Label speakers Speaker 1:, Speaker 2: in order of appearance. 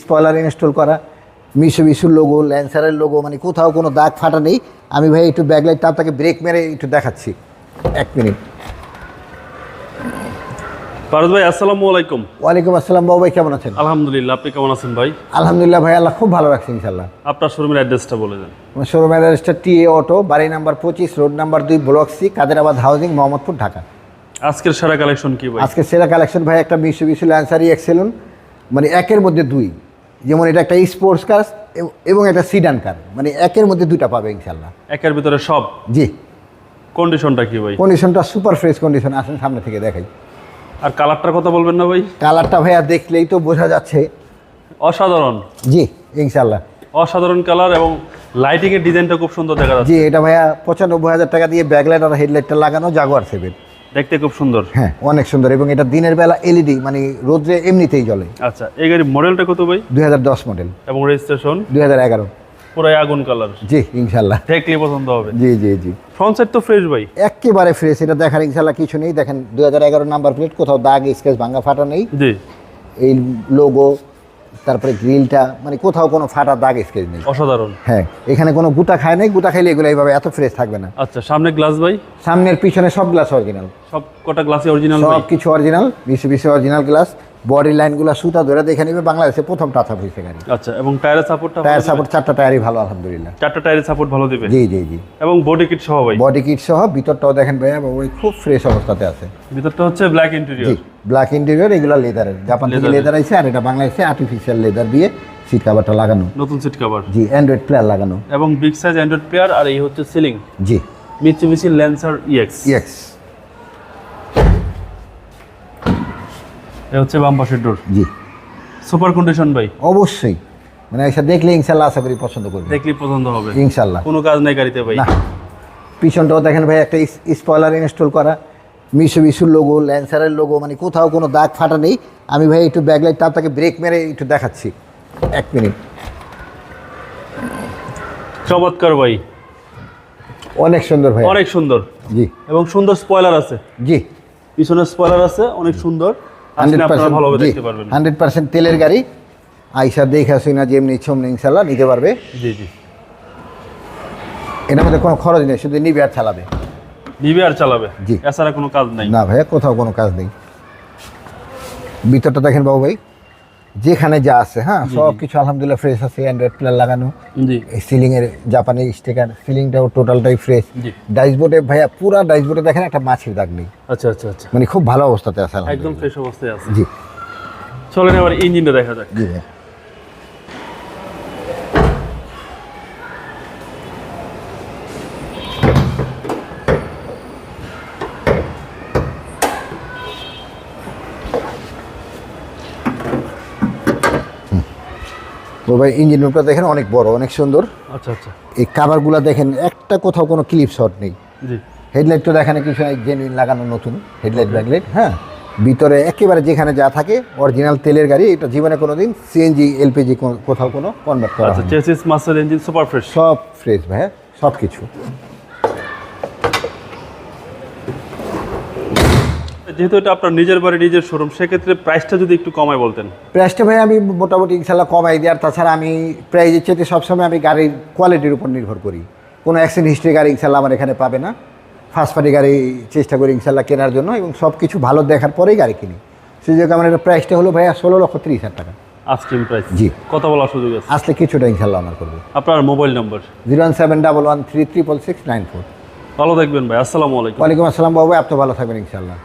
Speaker 1: Spoiler install করা। মিশো মিশুর লোগো ল্যান্সারের লোগো মানে কোথাও কোনো দাগ ফাটা নেই। আমি ভাই একটু ব্যাকলাইটটা আপনাকে ব্রেক মেরে একটু দেখাচ্ছি। এক মিনিট
Speaker 2: ফারুজ ভাই আসসালামু আলাইকুম।
Speaker 1: ওয়ালাইকুম আসসালাম বাবু ভাই কেমন আছেন?
Speaker 2: আলহামদুলিল্লাহ আপনি কেমন আছেন ভাই?
Speaker 1: আলহামদুলিল্লাহ ভাই আল্লাহ খুব ভালো রাখছে ইনশাল্লাহ
Speaker 2: আপনার শোরুমের অ্যাড্রেসটা বলে দেন।
Speaker 1: আমার শোরুম অ্যাড্রেসটা টি এ অটো বাড়ি নাম্বার পঁচিশ রোড নাম্বার দুই block C Kaderabad housing Mohammadpur Dhaka.
Speaker 2: আজকের সেরা কালেকশন কি ভাই?
Speaker 1: আজকে সেরা কালেকশন ভাই একটা মিশু মিশু ল্যান্সারি এক্সেলুন মানে একের মধ্যে দুই। যেমন এটা একটা স্পোর্টস কার এবং একটা সিডান কার মানে একের মধ্যে দুইটা পাবে ইনশাল্লাহ
Speaker 2: একের ভিতরে সব?
Speaker 1: জি।
Speaker 2: কন্ডিশনটা কি ভাই?
Speaker 1: কন্ডিশনটা সুপার ফ্রেশ কন্ডিশন আসেন সামনে থেকে দেখাই।
Speaker 2: আর কালারটার কথা বলবেন না ভাই?
Speaker 1: কালারটা ভাইয়া দেখলেই তো বোঝা যাচ্ছে।
Speaker 2: অসাধারণ।
Speaker 1: জি ইনশাল্লাহ
Speaker 2: অসাধারণ কালার এবং লাইটিং এর ডিজাইনটা খুব সুন্দর দেখা যাচ্ছে।
Speaker 1: জি এটা ভাইয়া পঁচানব্বই হাজার টাকা দিয়ে ব্যাকলাইট আর হেডলাইটটা লাগানো জাগুয়ার সেভেন
Speaker 2: দেখতে খুব সুন্দর।
Speaker 1: হ্যাঁ অনেক সুন্দর এবং এটা দিনের বেলা এলইডি মানে রোদ্রে এমনিতেই জ্বলে।
Speaker 2: আচ্ছা এই গাড়ির মডেলটা কত ভাই?
Speaker 1: দুই হাজার দশ মডেল।
Speaker 2: এবং রেজিস্ট্রেশন
Speaker 1: দুই হাজার এগারো।
Speaker 2: পুরাই আগুন কালার
Speaker 1: জি ইনশাল্লাহ।
Speaker 2: দেখলেই পছন্দ হবে।
Speaker 1: জি জি জি।
Speaker 2: ফ্রন্ট সাইড তো ফ্রেশ ভাই।
Speaker 1: একেবারে ফ্রেশ এটা দেখার ইনশাল্লাহ কিছু নেই। দেখেন দুই হাজার এগারো নাম্বার প্লেট কোথাও দাগ স্কেচ ভাঙা ফাটা নেই।
Speaker 2: জি।
Speaker 1: এই লোগো তারপরে গ্রিলটা মানে কোথাও কোনো ফাটা দাগ স্কেচ নেই।
Speaker 2: অসাধারণ।
Speaker 1: হ্যাঁ এখানে কোনো গুটা খায় নাই গুটা খাইলে এগুলো এইভাবে এত ফ্রেশ থাকবে না।
Speaker 2: আচ্ছা সামনে গ্লাস ভাই?
Speaker 1: সামনের পিছনে সব গ্লাস অরিজিনাল
Speaker 2: সব কটা গ্লাসই অরিজিনাল
Speaker 1: সব কিছু অরিজিনাল বিশে বিশে অরিজিনাল গ্লাস বডি লাইনগুলো সুতা ধরে দেখে নেবে বাংলাদেশে প্রথম টাচ আপ হয়েছে গাড়ি।
Speaker 2: আচ্ছা এবং টায়ারের সাপোর্টটা
Speaker 1: টায়ার সাপোর্ট চারটা টায়ারই ভালো আলহামদুলিল্লাহ।
Speaker 2: চারটা টায়ারের সাপোর্ট ভালো দিবে?
Speaker 1: জি জি জি।
Speaker 2: এবং বডি কিট সহ ভাই?
Speaker 1: বডি কিট সহ ভিতরটাও দেখেন ভাইয়া ওই খুব ফ্রেশ অবস্থাতে আছে।
Speaker 2: ভিতরটা হচ্ছে ব্ল্যাক ইন্টেরিয়র
Speaker 1: ব্ল্যাক ইন্টেরিয়র এগুলো লেদারের জাপান থেকে লেদার আইছে আর এটা বাংলাদেশে আর্টিফিশিয়াল লেদার দিয়ে সিট কভারটা লাগানো।
Speaker 2: নতুন সিট কভার
Speaker 1: জি অ্যান্ড্রয়েড প্লেয়ার লাগানো।
Speaker 2: এবং বিগ সাইজ অ্যান্ড্রয়েড প্লেয়ার আর এই হচ্ছে সিলিং
Speaker 1: জি।
Speaker 2: মিচিমিচি ল্যান্সার ইএক্স
Speaker 1: ইয়েস
Speaker 2: হচ্ছে বাম পাশের ডোর
Speaker 1: জি।
Speaker 2: সুপার কন্ডিশন ভাই।
Speaker 1: অবশ্যই। মানে এসে দেখলে ইনশাল্লাহ আশা করি পছন্দ করবে।
Speaker 2: দেখলেই পছন্দ হবে।
Speaker 1: ইনশাল্লাহ।
Speaker 2: কোনো কাজ নাই গাড়িতে ভাই।
Speaker 1: না। পিছনটাও দেখেন ভাই একটা স্পয়লার ইনস্টল করা। মিশো মিশুর লোগো ল্যান্সারের লোগো মানে কোথাও কোনো দাগ ফাটা নেই। আমি ভাই একটু ব্যাকলাইটটা আপনাকে ব্রেক মেরে একটু দেখাচ্ছি। এক মিনিট।
Speaker 2: চমৎকার ভাই।
Speaker 1: অনেক সুন্দর ভাই।
Speaker 2: অনেক সুন্দর।
Speaker 1: জি।
Speaker 2: এবং সুন্দর স্পয়লার আছে।
Speaker 1: জি।
Speaker 2: পিছনে স্পয়লার আছে অনেক সুন্দর।
Speaker 1: হান্ড্রেড পার্সেন্ট তেলের গাড়ি। আইসা দেখে আসি না যেমনি ইচ্ছমনি ইনশাল্লাহ নিতে পারবে।
Speaker 2: জি জি।
Speaker 1: এটার মধ্যে কোনো খরচ নেই শুধু নিবে আর চালাবে।
Speaker 2: নিবে আর চালাবে।
Speaker 1: জি।
Speaker 2: এছাড়া কোনো কাজ নাই।
Speaker 1: না ভাইয়া কোথাও কোনো কাজ নেই। ভিতরটা দেখেন বাবু ভাই। যেখানে যা আছে হ্যাঁ? সব কিছু আলহামদুলিল্লাহ ফ্রেশ আছে অ্যান্ড্রয়েড প্লেয়ার লাগানো। সিলিং এর জাপানি স্টিকার সিলিংটাও টোটালটাই ফ্রেশ ডাইসবোর্ডে ভাইয়া পুরো ডাইসবোর্ডে দেখেন একটা মাছের দাগ নেই।
Speaker 2: আচ্ছা আচ্ছা আচ্ছা।
Speaker 1: মানে খুব ভালো অবস্থাতে আছে
Speaker 2: একদম ফ্রেশ অবস্থায় আছে।
Speaker 1: জি।
Speaker 2: চলেন এবার ইঞ্জিনটা দেখা যাক।
Speaker 1: জি ও ভাই ইঞ্জিন রুমটা দেখেন অনেক বড় অনেক সুন্দর।
Speaker 2: আচ্ছা আচ্ছা।
Speaker 1: এই কাভারগুলো দেখেন একটা কোথাও কোনো ক্লিপ শট নেই।
Speaker 2: জি।
Speaker 1: হেডলাইট তো দেখানে কিছু জেনুইন লাগানো নতুন হেডলাইট ব্যাকলাইট হ্যাঁ? ভিতরে একেবারে যেখানে যা থাকে অরিজিনাল তেলের গাড়ি এটা জীবনে কোনো দিন সিএনজি এলপিজি কোথাও কোনো কনভার্ট করা
Speaker 2: আচ্ছা chassis muscle engine super fresh
Speaker 1: সব ফ্রেশ ভাই সব কিছু
Speaker 2: যেহেতু এটা আপনার নিজের বাড়ি নিজের শোরুম সেক্ষেত্রে প্রাইসটা যদি একটু কমায় বলতেন।
Speaker 1: প্রাইসটা ভাই আমি মোটামুটি ইনশাল্লাহ কমাই দিই। আর তাছাড়া আমি প্রাইজের চেয়ে সবসময় আমি গাড়ির কোয়ালিটির উপর নির্ভর করি। কোনো অ্যাক্সিডেন্ট হিস্ট্রি গাড়ি ইনশাল্লাহ আমার এখানে পাবে না। ফার্স্ট পার্টি গাড়ি চেষ্টা করি ইনশাল্লাহ কেনার জন্য এবং সব কিছু ভালো দেখার পরেই গাড়ি কিনি। সেই জন্য আমার এটা প্রাইসটা হলো ভাইয়া ষোলো লক্ষ ত্রিশ হাজার টাকা।
Speaker 2: আজকিং প্রাইস
Speaker 1: জি।
Speaker 2: কথা বলার সুযোগ আছে।
Speaker 1: আসলে কিছুটা ইনশাল্লাহ আমার করবে।
Speaker 2: আপনার mobile number
Speaker 1: zero one seven double one three triple six nine four.
Speaker 2: ভালো থাকবেন ভাই আসসালামু আলাইকুম।
Speaker 1: ওয়ালাইকুম আসসালাম বাবু আপনি ভালো থাকবেন ইনশাল্লাহ